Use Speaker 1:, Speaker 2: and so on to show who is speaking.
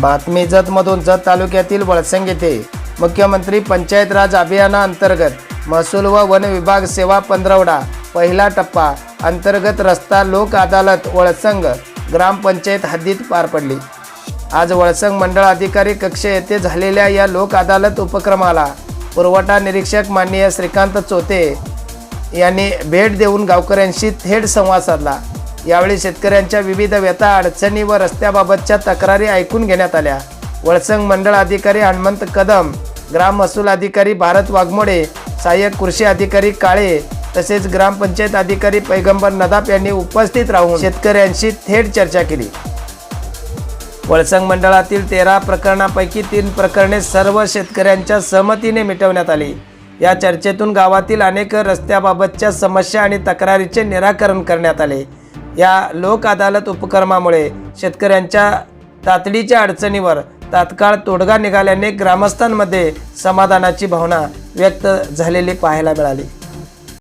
Speaker 1: बातमी जतमधून जत तालुक्यातील वळसंग येथे मुख्यमंत्री पंचायत राज अभियानाअंतर्गत महसूल व वन विभाग सेवा पंधरवडा पहिला टप्पा अंतर्गत रस्ता लोक अदालत वळसंग ग्रामपंचायत हद्दीत पार पडली. आज वळसंग मंडळ अधिकारी कक्ष येथे झालेल्या या लोक अदालत उपक्रमाला पुरवठा निरीक्षक माननीय श्रीकांत चोते यांनी भेट देऊन गावकऱ्यांशी थेट संवाद साधला. यावेळी शेतकऱ्यांच्या विविध व्यथा अडचणी व रस्त्याबाबतच्या तक्रारी ऐकून घेण्यात आल्या. वळसंग मंडळ अधिकारी हनुमंत कदम ग्राम महसूल अधिकारी भारत वाघमोडे सहाय्यक कृषी अधिकारी काळे तसेच ग्रामपंचायत अधिकारी पैगंबर नदाप यांनी उपस्थित राहून शेतकऱ्यांशी थेट चर्चा केली. वळसंग मंडळातील तेरा प्रकरणापैकी तीन प्रकरणे सर्व शेतकऱ्यांच्या सहमतीने मिटवण्यात आली. या चर्चेतून गावातील अनेक रस्त्याबाबतच्या समस्या आणि तक्रारीचे निराकरण करण्यात आले. या लोक अदालत उपक्रमामुळे शेतकऱ्यांच्या तातडीच्या अडचणीवर तात्काळ तोडगा निघाल्याने ग्रामस्थांमध्ये समाधानाची भावना व्यक्त झालेली पाहायला मिळाली.